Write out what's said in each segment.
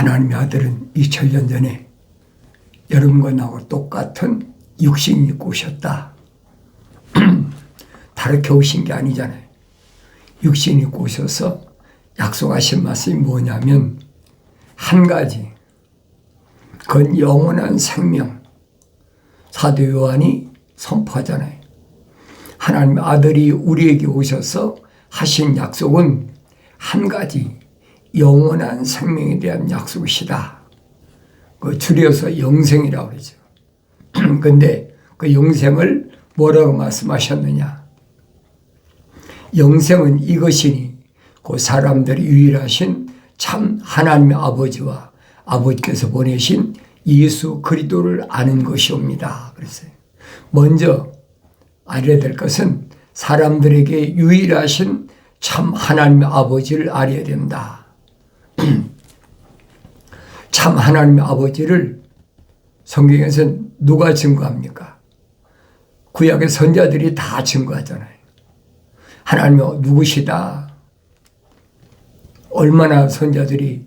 하나님의 아들은 2000년 전에 여러분과 나하고 똑같은 육신이 입고 오셨다. 다르게 오신 게 아니잖아요. 육신이 입고 오셔서 약속하신 말씀이 뭐냐면 한 가지 그건 영원한 생명 사도 요한이 선포하잖아요. 하나님의 아들이 우리에게 오셔서 하신 약속은 한 가지 영원한 생명에 대한 약속이시다. 그 줄여서 영생이라고 그러죠. 근데 그 영생을 뭐라고 말씀하셨느냐? 영생은 이것이니 그 사람들이 유일하신 참 하나님의 아버지와 아버지께서 보내신 예수 그리스도를 아는 것이옵니다. 그랬어요. 먼저 알아야 될 것은 사람들에게 유일하신 참 하나님의 아버지를 알아야 된다. 참 하나님의 아버지를 성경에서 누가 증거합니까? 구약의 선자들이 다 증거하잖아요. 하나님이 누구시다. 얼마나 선자들이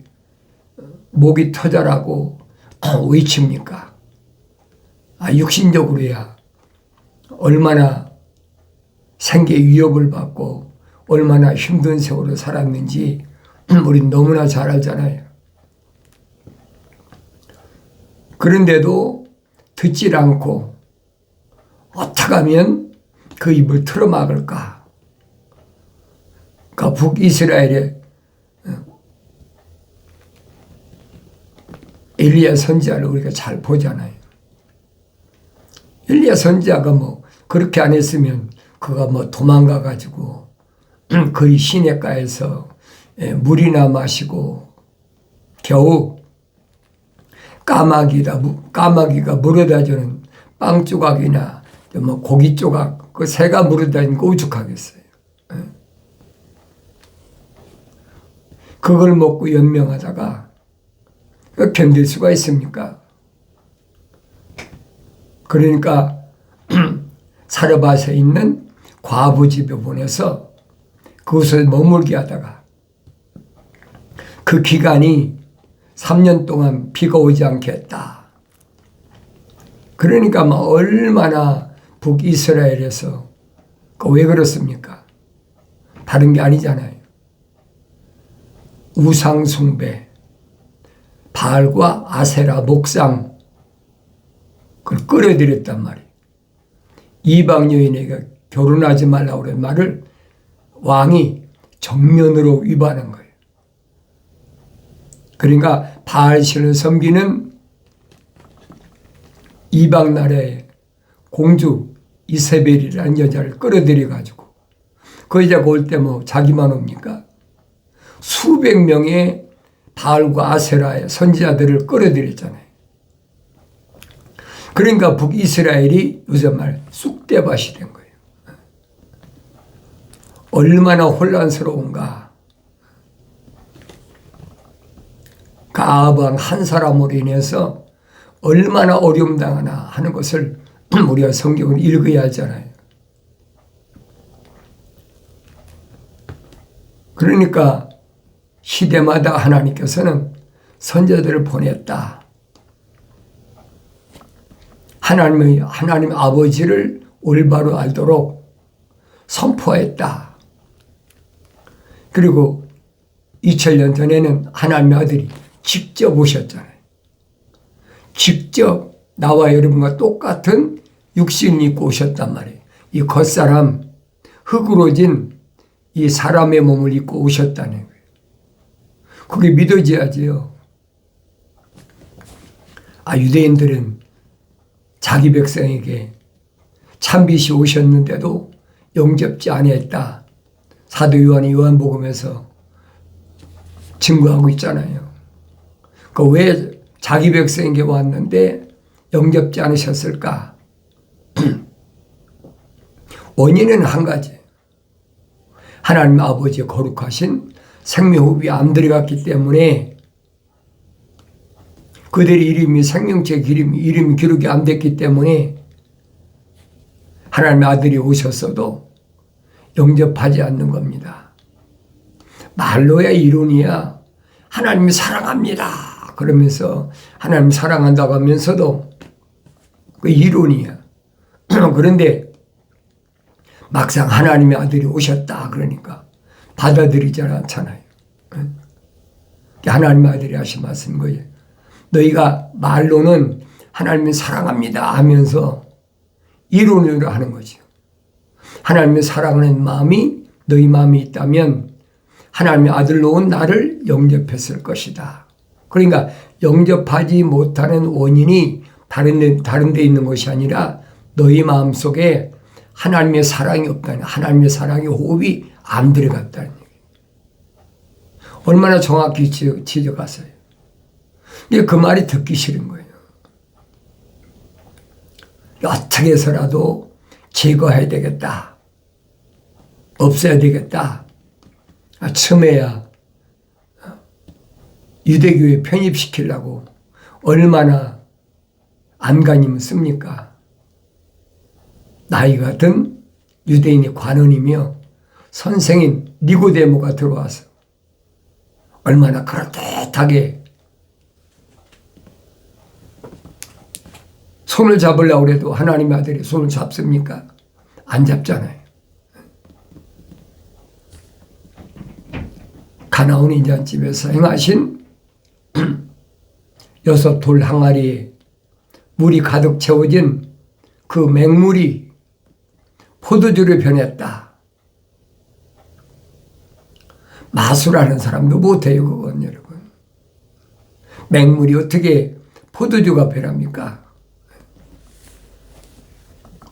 목이 터져라고 외칩니까? 아, 육신적으로야 얼마나 생계 위협을 받고 얼마나 힘든 세월을 살았는지 우린 너무나 잘 알잖아요. 그런데도 듣질 않고 어떻게 하면 그 입을 틀어막을까? 그러니까 북이스라엘의 어, 엘리야 선지자를 우리가 잘 보잖아요. 엘리야 선지자가 뭐 그렇게 안 했으면 그가 뭐 도망가 가지고 거의 시내가에서 예, 물이나 마시고 겨우 까마귀다 까마귀가 물어다 주는 빵 조각이나 뭐 고기 조각 그 새가 물어다니는 거 오죽하겠어요. 예. 그걸 먹고 연명하다가 그 견딜 수가 있습니까? 그러니까 사르밧에 있는 과부 집에 보내서 그곳에 머물게 하다가 그 기간이 3년 동안 비가 오지 않게 했다. 그러니까 막 얼마나 북이스라엘에서 그왜 그렇습니까? 다른 게 아니잖아요. 우상숭배, 바알과 아세라 목상, 그걸 끌어들였단 말이에요. 이방 여인에게 결혼하지 말라고 그런 말을 왕이 정면으로 위반한 거예요. 그러니까 바알신을 섬기는 이방 나라의 공주 이세벨이라는 여자를 끌어들여 가지고 그 여자가 올 때 뭐 자기만 옵니까? 수백 명의 바알과 아세라의 선지자들을 끌어들였잖아요. 그러니까 북이스라엘이 요새 말 쑥대밭이 된 거예요. 얼마나 혼란스러운가. 가방 한 사람으로 인해서 얼마나 어려움 당하나 하는 것을 우리가 성경을 읽어야 하잖아요. 그러니까 시대마다 하나님께서는 선자들을 보냈다. 하나님의 하나님 아버지를 올바로 알도록 선포했다. 그리고 2000년 전에는 하나님의 아들이 직접 오셨잖아요. 직접 나와 여러분과 똑같은 육신 입고 오셨단 말이에요. 이 겉사람, 흙으로 진 이 사람의 몸을 입고 오셨다는 거예요. 그게 믿어져야지요. 아, 유대인들은 자기 백성에게 참빛이 오셨는데도 영접지 아니했다. 사도 요한이 요한복음에서 증거하고 있잖아요. 그 왜 자기 백성에게 왔는데 영접지 않으셨을까? 원인은 한 가지. 하나님 아버지의 거룩하신 생명호흡이 안 들어갔기 때문에 그들의 이름이 생명체 이름이, 이름이 기록이 안 됐기 때문에 하나님의 아들이 오셨어도 영접하지 않는 겁니다. 말로야 이론이야 하나님이 사랑합니다. 막 그러면서 하나님 사랑한다고 하면서도 그 이론이야. 그런데 막상 하나님의 아들이 오셨다 그러니까 받아들이지 않잖아요. 하나님의 아들이 하신 말씀 거예요. 너희가 말로는 하나님을 사랑합니다 하면서 이론으로 하는 거죠. 하나님을 사랑하는 마음이 너희 마음이 있다면 하나님의 아들로 온 나를 영접했을 것이다. 그러니까 영접하지 못하는 원인이 다른 데, 다른 데 있는 것이 아니라 너희 마음 속에 하나님의 사랑이 없다는 하나님의 사랑의 호흡이 안 들어갔다는 얘기예요. 얼마나 정확히 지적하세요. 근데 그 말이 듣기 싫은 거예요. 어떻게 해서라도 제거해야 되겠다. 없애야 되겠다. 아, 처음에야 유대교에 편입시키려고 얼마나 안간힘을 씁니까? 나이 같은 유대인의 관원이며 선생인 니고데모가 들어와서 얼마나 그럴듯하게 손을 잡으려고 해도 하나님의 아들이 손을 잡습니까? 안 잡잖아요. 가나온 인자집에서 행하신 여섯 돌 항아리에 물이 가득 채워진 그 맹물이 포도주를 변했다. 마술하는 사람도 못해요, 그건 여러분. 맹물이 어떻게 포도주가 변합니까?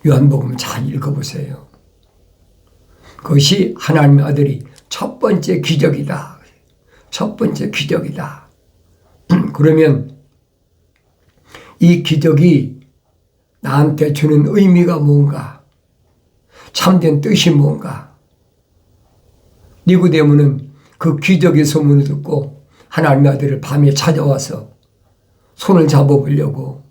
요한복음 잘 읽어보세요. 그것이 하나님의 아들이 첫 번째 기적이다. 첫 번째 기적이다. 그러면 이 기적이 나한테 주는 의미가 뭔가? 참된 뜻이 뭔가? 니고데모는 그 기적의 소문을 듣고 하나님의 아들을 밤에 찾아와서 손을 잡아보려고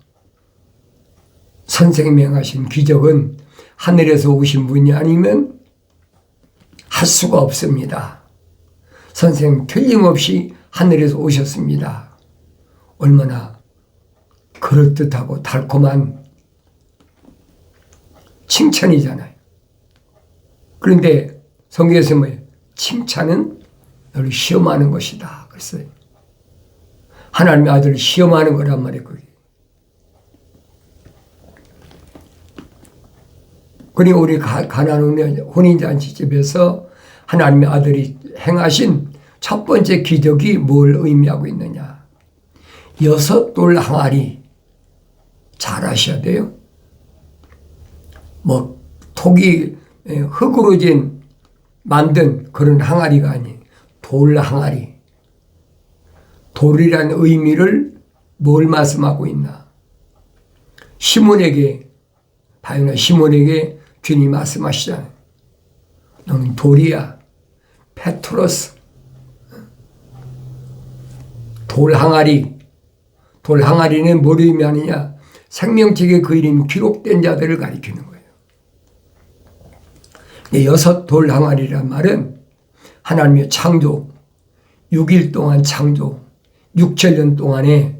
선생님이 행하신 기적은 하늘에서 오신 분이 아니면 할 수가 없습니다. 선생님 틀림없이 하늘에서 오셨습니다. 얼마나 그럴듯하고 달콤한 칭찬이잖아요. 그런데 성경에서 뭐예요? 칭찬은 너를 시험하는 것이다. 그랬어요. 하나님의 아들을 시험하는 거란 말이에요. 그게. 그리고 우리 가나안 혼인잔치집에서 하나님의 아들이 행하신 첫 번째 기적이 뭘 의미하고 있느냐. 여섯 돌 항아리 잘 아셔야 돼요. 뭐 톡이 흙으로 진 만든 그런 항아리가 아니 돌 항아리. 돌이라는 의미를 뭘 말씀하고 있나? 시몬에게 바요나 시몬에게 주님이 말씀하시잖아요. 너는 돌이야. 페트로스. 돌 항아리. 돌 항아리는 뭘 의미하느냐? 생명책의 그 이름이 기록된 자들을 가리키는 거예요. 여섯 돌 항아리란 말은 하나님의 창조, 6일 동안 창조, 6천년 동안에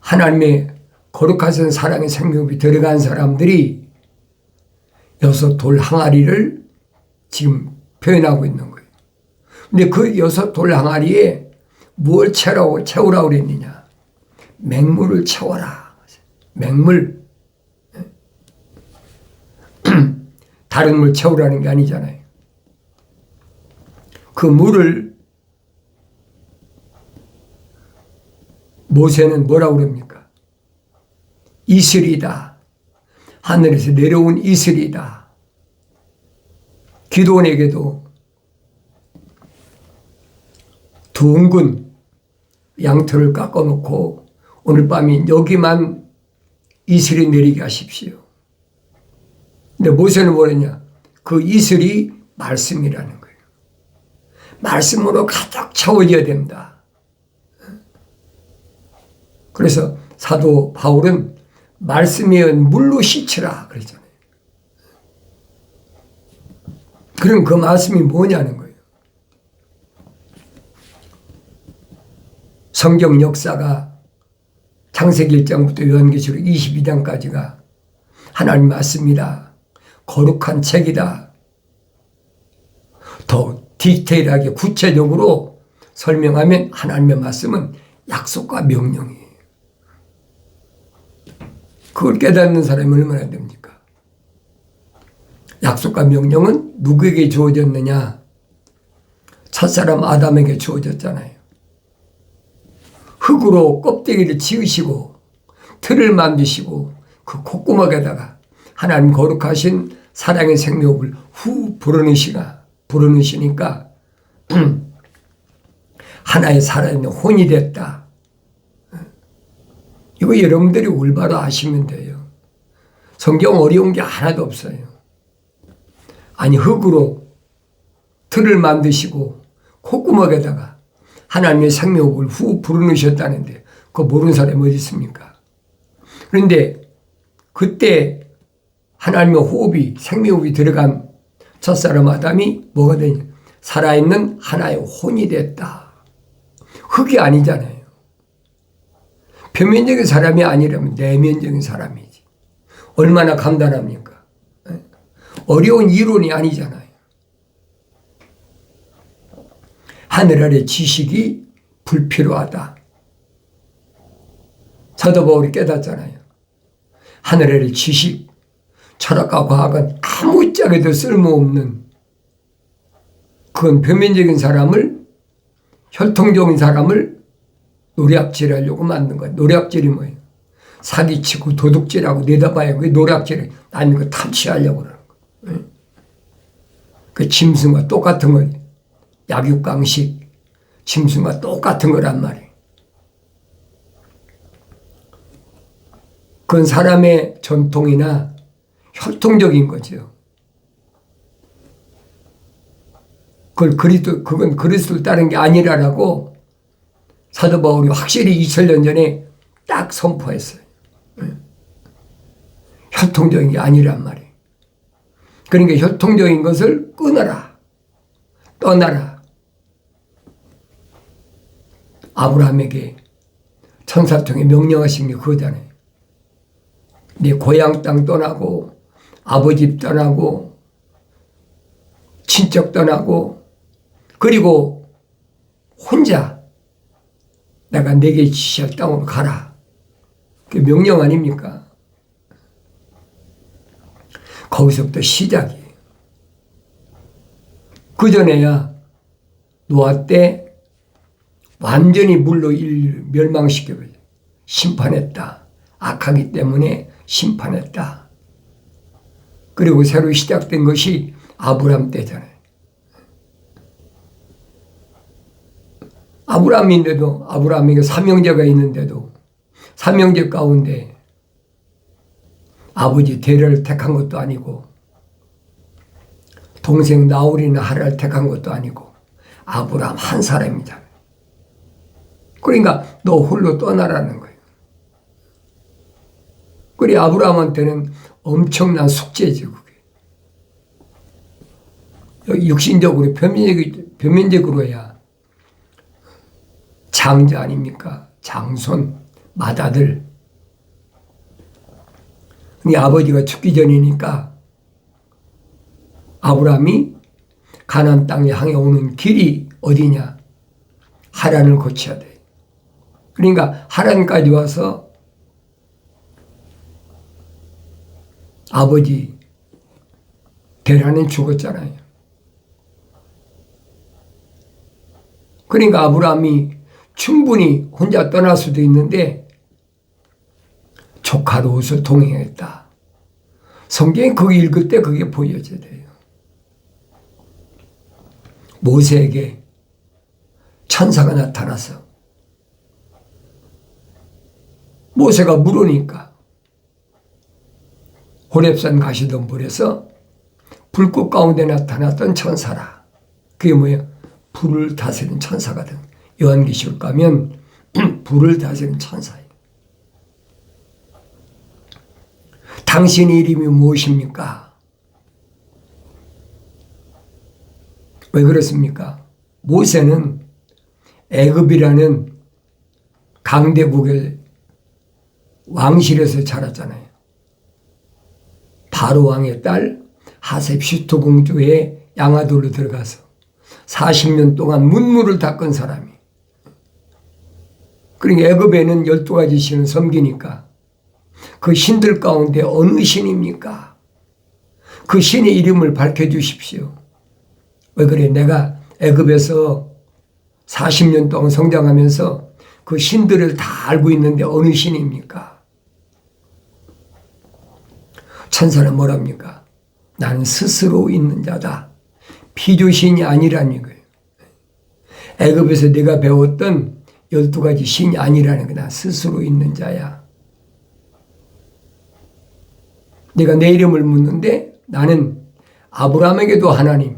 하나님의 거룩하신 사랑의 생명이 들어간 사람들이 여섯 돌 항아리를 지금 표현하고 있는 거예요. 근데 그 여섯 돌 항아리에 뭘 채우라고, 채우라고 그랬느냐. 맹물을 채워라. 맹물. 다른 물 채우라는 게 아니잖아요. 그 물을 모세는 뭐라고 그럽니까? 이슬이다. 하늘에서 내려온 이슬이다. 기도원에게도 둥근 양털을 깎아놓고 오늘 밤이 여기만 이슬이 내리게 하십시오. 근데 모세는 뭐랬냐? 그 이슬이 말씀이라는 거예요. 말씀으로 가득 채워져야 된다. 그래서 사도 바울은 말씀이 물로 씻으라 그랬잖아요. 그럼 그 말씀이 뭐냐는 거예요. 성경 역사가 창세기 1장부터 요한계시록 22장까지가 하나님 맞습니다. 거룩한 책이다. 더 디테일하게 구체적으로 설명하면 하나님의 말씀은 약속과 명령이에요. 그걸 깨닫는 사람이 얼마나 됩니까? 약속과 명령은 누구에게 주어졌느냐? 첫사람 아담에게 주어졌잖아요. 흙으로 껍데기를 지으시고 틀을 만드시고 그 콧구멍에다가 하나님 거룩하신 사랑의 생명을 후 불어넣으시가 불어넣으시니까 하나의 살아있는 혼이 됐다. 이거 여러분들이 올바로 아시면 돼요. 성경 어려운 게 하나도 없어요. 아니 흙으로 틀을 만드시고 콧구멍에다가 하나님의 생명을 후 불어넣으셨다는데 그거 모르는 사람이 어디 있습니까? 그런데 그때 하나님의 호흡이 생명호흡이 들어간 첫사람 아담이 뭐가 되냐? 살아있는 하나의 혼이 됐다. 흙이 아니잖아요. 표면적인 사람이 아니라면 내면적인 사람이지. 얼마나 감단합니까? 어려운 이론이 아니잖아요. 하늘 아래 지식이 불필요하다. 사도 바울이 깨닫잖아요. 하늘 아래 지식, 철학과 과학은 아무짝에도 쓸모없는 그건 표면적인 사람을 혈통적인 사람을 노략질하려고 만든 거예요. 노략질이 뭐예요? 사기치고 도둑질하고 내다봐야 그게 노략질이 아닌 거 탐취하려고 그러는 거예요. 그 짐승과 똑같은 거예요. 약육강식, 짐승과 똑같은 거란 말이에요. 그건 사람의 전통이나 혈통적인 거죠. 그걸 그리스도, 그건 그리스도를 따른 게 아니라라고 사도 바울이 확실히 2000년 전에 딱 선포했어요. 혈통적인 게 아니란 말이에요. 그러니까 혈통적인 것을 끊어라. 떠나라. 아브라함에게 천사 통해 명령하신 게 그거잖아요. 네 고향 땅 떠나고 아버지 떠나고 친척 떠나고 그리고 혼자 내가 내게 지시할 땅으로 가라. 그게 명령 아닙니까? 거기서부터 시작이에요. 그 전에야 노아 때 완전히 물로 일 멸망시켜버려. 심판했다. 악하기 때문에 심판했다. 그리고 새로 시작된 것이 아브람 때잖아요. 아브람인데도 아브람에게 삼형제가 있는데도 삼형제 가운데 아버지 대를 택한 것도 아니고 동생 나홀이나 하를 택한 것도 아니고 아브람 한 사람이잖아요. 그러니까 너 홀로 떠나라는 거예요. 그래 아브라함한테는 엄청난 숙제지 그게. 육신적으로 표면적, 표면적 으로야 장자 아닙니까? 장손, 맏아들. 네 아버지가 죽기 전이니까 아브라함이 가난 땅에 향해 오는 길이 어디냐? 하란을 거쳐야 돼. 그러니까 하란까지 와서 아버지 대란은 죽었잖아요. 그러니까 아브라함이 충분히 혼자 떠날 수도 있는데 조카 롯을 동행했다. 성경이 그거 읽을 때 그게 보여져야 돼요. 모세에게 천사가 나타나서 모세가 물으니까 호랩산 가시던 불에서 불꽃 가운데 나타났던 천사라. 그게 뭐예요? 불을 다스리는 천사거든. 요한계시록 가면 불을 다스리는 천사예요. 당신 이름이 무엇입니까? 왜 그렇습니까? 모세는 애굽이라는 강대국의 왕실에서 자랐잖아요. 바로 왕의 딸 하셉슈트 공주의 양아들로 들어가서 40년 동안 문물을 닦은 사람이. 그러니까 애굽에는 12가지 신을 섬기니까 그 신들 가운데 어느 신입니까? 그 신의 이름을 밝혀 주십시오. 왜 그래? 내가 애굽에서 40년 동안 성장하면서 그 신들을 다 알고 있는데 어느 신입니까? 천사는 뭐랍니까? 나는 스스로 있는 자다. 피조신이 아니라는 거예요. 애굽에서 내가 배웠던 12가지 신이 아니라는 거나 스스로 있는 자야. 내가 내 이름을 묻는데 나는 아브라함에게도 하나님,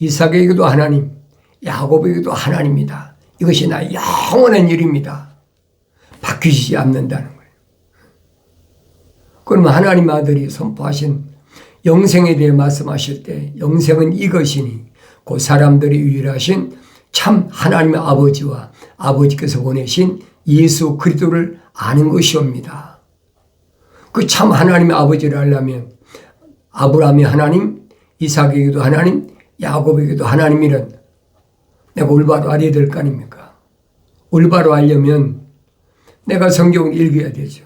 이삭에게도 하나님, 야곱에게도 하나님이다. 이것이 나 영원한 일입니다. 바뀌지 않는다는 거예요. 그러면 하나님 아들이 선포하신 영생에 대해 말씀하실 때 영생은 이것이니 그 사람들이 유일하신 참 하나님의 아버지와 아버지께서 보내신 예수 그리스도를 아는 것이옵니다. 그 참 하나님의 아버지를 알려면 아브라함이 하나님, 이삭에게도 하나님, 야곱에게도 하나님이란 내가 올바로 알아야 될 거 아닙니까? 올바로 알려면 내가 성경을 읽어야 되죠.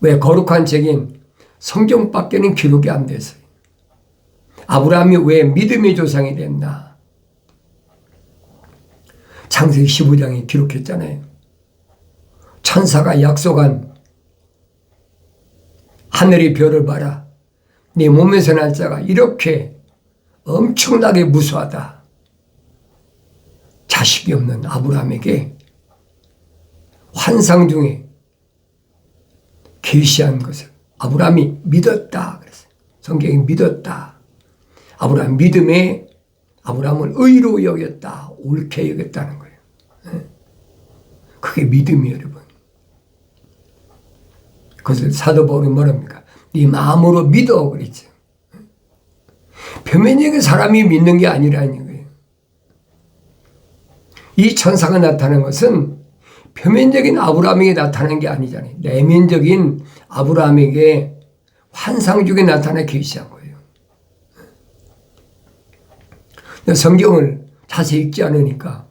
왜 거룩한 책인 성경밖에는 기록이 안 됐어요. 아브라함이 왜 믿음의 조상이 됐나? 창세기 15장에 기록했잖아요. 천사가 약속한 하늘의 별을 봐라. 네 몸에서 날 자가 이렇게 엄청나게 무수하다. 자식이 없는 아브라함에게 환상 중에 계시한 것을 아브라함이 믿었다. 그랬어요. 성경이 믿었다. 아브라함 믿음에 아브라함을 의로 여겼다. 옳게 여겼다는 거예요. 예? 그게 믿음이에요, 여러분. 그것을 사도 바울이 뭐랍니까? 네 마음으로 믿어 그랬죠. 예? 표면적인 사람이 믿는 게 아니라는 거예요. 이 천사가 나타난 것은 표면적인 아브라함에게 나타난 게 아니잖아요. 내면적인 아브라함에게 환상 중에 나타나 계시한 거예요. 성경을 자세히 읽지 않으니까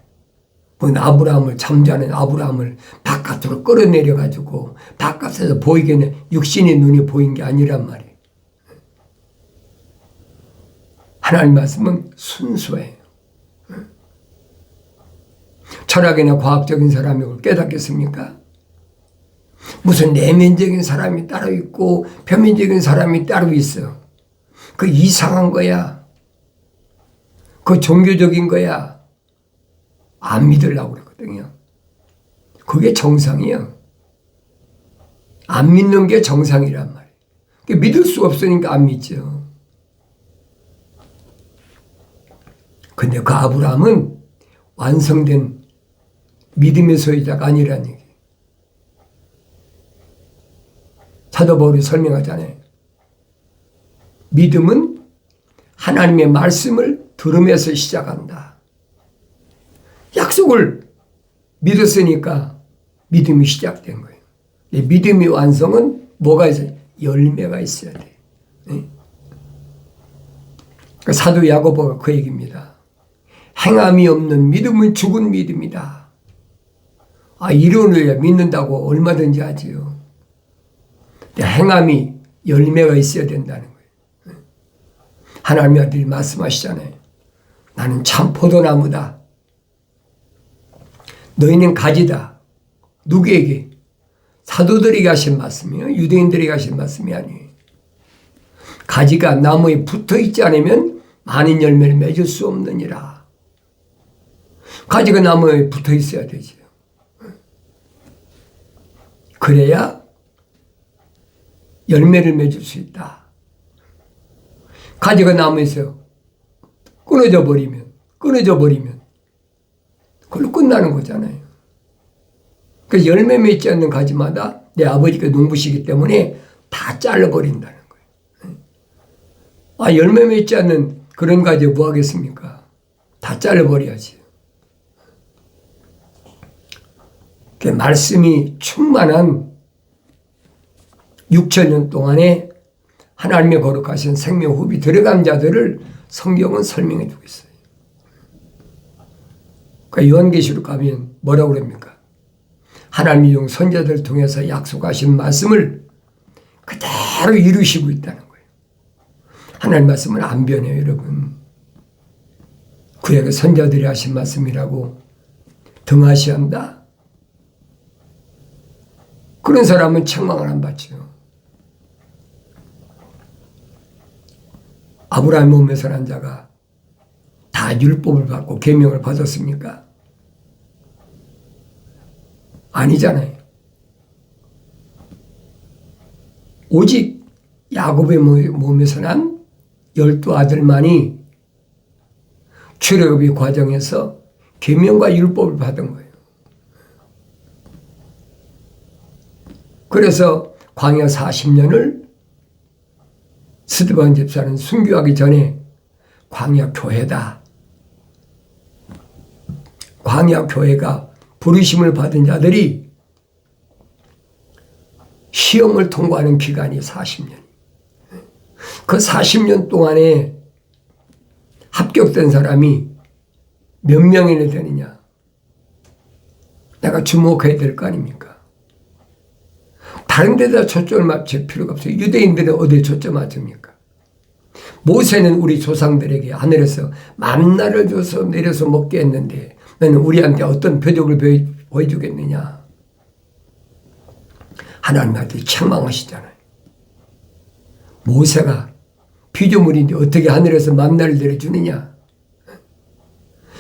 뭐 아브라함을 잠자는 아브라함을 바깥으로 끌어내려 가지고 바깥에서 보이게는 육신의 눈이 보인 게 아니란 말이에요. 하나님 말씀은 순수해요. 철학이나 과학적인 사람이 그걸 깨닫겠습니까? 무슨 내면적인 사람이 따로 있고 표면적인 사람이 따로 있어. 그 이상한 거야. 그 종교적인 거야. 안 믿으려고 그러거든요. 그게 정상이야. 안 믿는 게 정상이란 말이에요. 믿을 수 없으니까 안 믿죠. 근데 그 아브라함은 완성된 믿음의 소유자가 아니라는 얘기. 사도 바울이 설명하잖아요. 믿음은 하나님의 말씀을 들으면서 시작한다. 약속을 믿었으니까 믿음이 시작된 거예요. 믿음의 완성은 뭐가 있어요? 열매가 있어야 돼. 네? 사도 야고보가 그 얘기입니다. 행함이 없는 믿음은 죽은 믿음이다. 아, 이론을 믿는다고 얼마든지 하지요. 행함이 열매가 있어야 된다는 거예요. 하나님의 아들이 말씀하시잖아요. 나는 참 포도나무다. 너희는 가지다. 누구에게? 사도들이 하신 말씀이요. 유대인들이 하신 말씀이 아니에요. 가지가 나무에 붙어 있지 않으면 많은 열매를 맺을 수 없느니라. 가지가 나무에 붙어 있어야 되죠. 그래야 열매를 맺을 수 있다. 가지가 나무에서 끊어져 버리면, 끊어져 버리면, 그걸로 끝나는 거잖아요. 그 열매 맺지 않는 가지마다 내 아버지가 농부시기 때문에 다 잘라버린다는 거예요. 아, 열매 맺지 않는 그런 가지 뭐 하겠습니까? 다 잘라버려야지. 그 말씀이 충만한 6천년 동안에 하나님의 거룩하신 생명 호흡이 들어간 자들을 성경은 설명해 주고 있어요. 그러니까 요한계시록 가면 뭐라고 그럽니까? 하나님이 용 선자들 통해서 약속하신 말씀을 그대로 이루시고 있다는 거예요. 하나님 말씀은 안 변해요, 여러분. 구약의 선자들이 하신 말씀이라고 등하시한다. 그런 사람은 책망을 안 받죠. 아브라함 몸에 서난 자가 다 율법을 받고 계명을 받았습니까? 아니잖아요. 오직 야곱의 몸에서 난 열두 아들만이 출애굽의 과정에서 계명과 율법을 받은 거예요. 그래서 광야 40년을 스드반 집사는 순교하기 전에 광야 교회다. 광야 교회가 부르심을 받은 자들이 시험을 통과하는 기간이 40년. 그 40년 동안에 합격된 사람이 몇 명이나 되느냐? 내가 주목해야 될 거 아닙니까? 다른 데다 초점을 맞출 필요가 없어요. 유대인들은 어디에 초점 맞춥니까? 모세는 우리 조상들에게 하늘에서 만나를 줘서 내려서 먹게 했는데 너는 우리한테 어떤 표적을 보여주겠느냐? 하나님한테 책망하시잖아요. 모세가 피조물인데 어떻게 하늘에서 만나를 내려주느냐?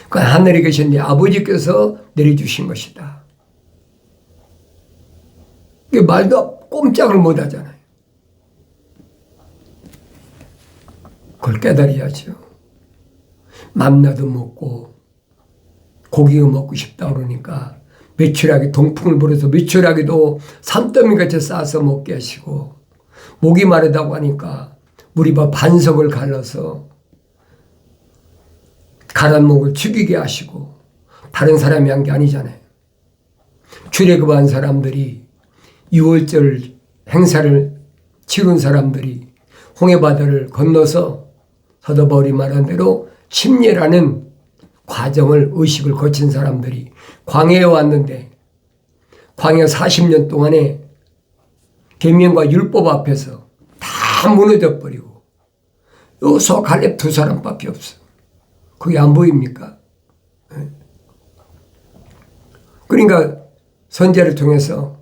그 하늘에 계신 네 아버지께서 내려주신 것이다. 말도 꼼짝을 못 하잖아요. 그걸 깨달아야죠. 만나도 먹고 고기가 먹고 싶다 그러니까 매출하게 동풍을 불어서 매출하게도 산더미같이 싸서 먹게 하시고 목이 마르다고 하니까 우리밥 반석을 갈라서 가란 목을 죽이게 하시고 다른 사람이 한 게 아니잖아요. 출애굽한 사람들이 6월절 행사를 치룬 사람들이 홍해바다를 건너서 서더벌이 말한 대로 침례라는 과정을 의식을 거친 사람들이 광해에 왔는데 광해 40년 동안에 계명과 율법 앞에서 다 무너져 버리고 요소 갈렙 두 사람밖에 없어. 그게 안 보입니까? 예. 그러니까 선제를 통해서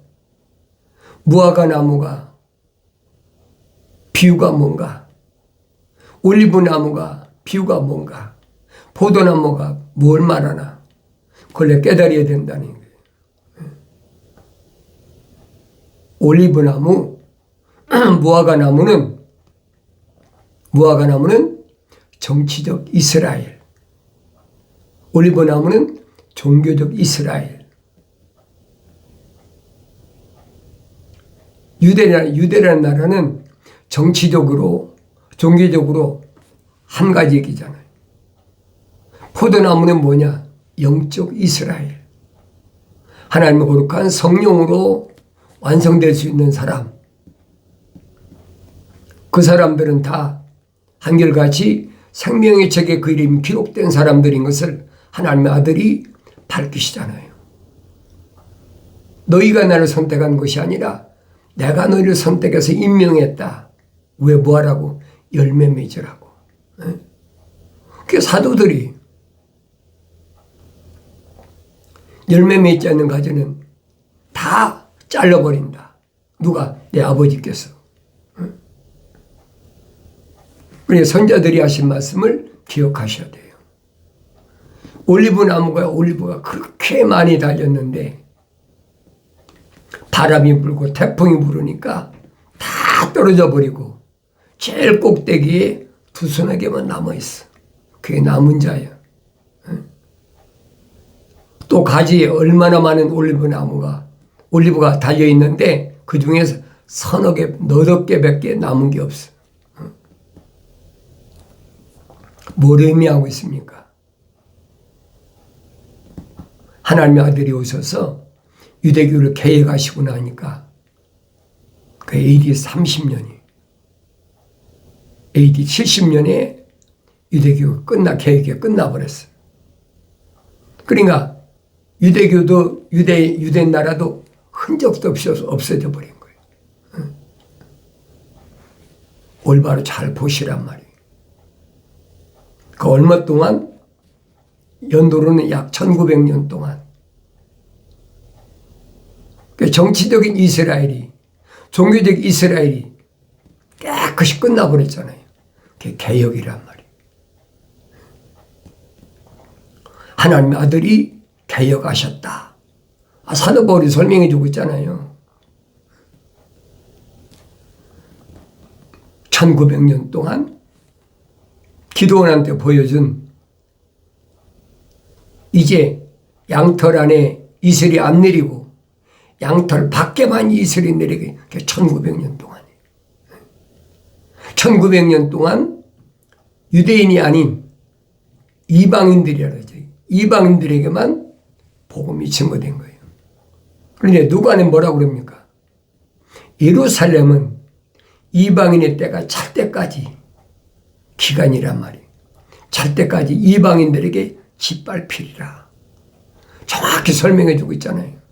무화과 나무가 비유가 뭔가 올리브 나무가 비유가 뭔가 포도나무가 뭘 말하나 그걸 깨달아야 된다는 거예요. 예. 올리브 나무 무화과 나무는 무화과 나무는 정치적 이스라엘 올리브 나무는 종교적 이스라엘 유대라는, 유대라는 나라는 정치적으로, 종교적으로 한 가지 얘기잖아요. 포도나무는 뭐냐? 영적 이스라엘. 하나님의 거룩한 성령으로 완성될 수 있는 사람. 그 사람들은 다 한결같이 생명의 책에 그 이름이 기록된 사람들인 것을 하나님의 아들이 밝히시잖아요. 너희가 나를 선택한 것이 아니라 내가 너희를 선택해서 임명했다. 왜 뭐하라고? 열매 맺으라고. 그 사도들이 열매 맺지 않는 가지는 다 잘라버린다. 누가? 내 아버지께서. 그래 선자들이 하신 말씀을 기억하셔야 돼요. 올리브 나무가 올리브가 그렇게 많이 달렸는데 바람이 불고 태풍이 불으니까 다 떨어져 버리고 제일 꼭대기에 두 서너 개만 남아있어. 그게 남은 자야. 또 가지에 얼마나 많은 올리브 나무가, 올리브가 달려있는데 그 중에서 서너 개, 너덟 개 밖에 남은 게 없어. 뭘 의미하고 있습니까? 하나님의 아들이 오셔서 유대교를 개혁하시고 나니까 그 AD 30년이 AD 70년에 유대교가 끝나 개혁이 끝나버렸어. 그러니까 유대교도 유대 유대 나라도 흔적도 없이 없어져 버린 거예요. 응. 올바로 잘 보시란 말이에요. 그 얼마 동안 연도로는 약 1900년 동안 그 정치적인 이스라엘이 종교적 이스라엘이 깨끗이 끝나버렸잖아요. 그게 개혁이란 말이에요. 하나님의 아들이 개혁하셨다. 아, 사도 바울이 설명해 주고 있잖아요. 1900년 동안 기도원한테 보여준 이제 양털 안에 이슬이 안 내리고 양털 밖에만 이슬이 내리게 1900년 동안에 1900년 동안 유대인이 아닌 이방인들이라 그러죠. 이방인들에게만 복음이 증거된 거예요. 그런데 누가는 뭐라고 그럽니까? 예루살렘은 이방인의 때가 찰 때까지 기간이란 말이에요. 찰 때까지 이방인들에게 짓밟히리라. 정확히 설명해 주고 있잖아요.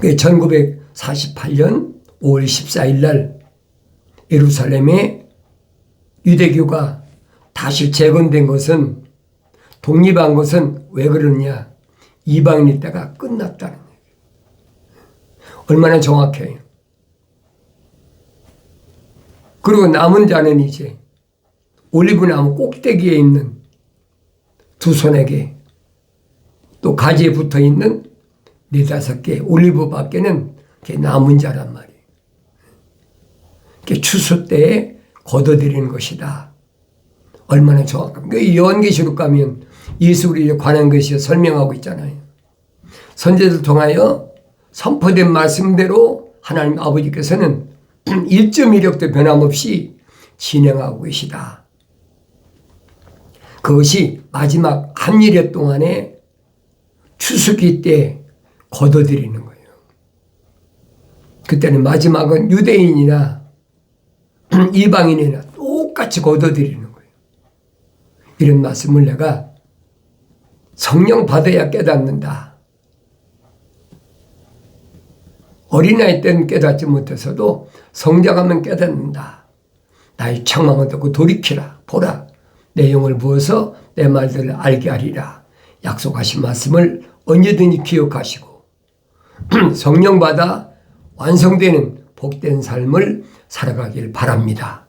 1948년 5월 14일 날 예루살렘에 유대교가 다시 재건된 것은 독립한 것은 왜 그러냐? 이방인의 때가 끝났다는 얘기예요. 얼마나 정확해요. 그리고 남은 자는 이제 올리브나무 꼭대기에 있는 두 손에게 또 가지에 붙어 있는 네다섯 개 올리브 밖에는 남은 자란 말이에요. 추수 때에 걷어들이는 것이다. 얼마나 정확합니까? 요한계시록 가면 예수를 관한 것이 설명하고 있잖아요. 선제들 통하여 선포된 말씀대로 하나님 아버지께서는 1.1력도 변함없이 진행하고 계시다. 그것이 마지막 한 일여 동안에 추수기 때 걷어들이는 거예요. 그때는 마지막은 유대인이나 이방인이나 똑같이 걷어들이는 거예요. 이런 말씀을 내가 성령 받아야 깨닫는다. 어린아이 때는 깨닫지 못해서도 성장하면 깨닫는다. 나의 창망을 듣고 돌이키라. 보라. 내 영을 부어서 내 말들을 알게 하리라. 약속하신 말씀을 언제든지 기억하시고 성령 받아 완성되는 복된 삶을 살아가길 바랍니다.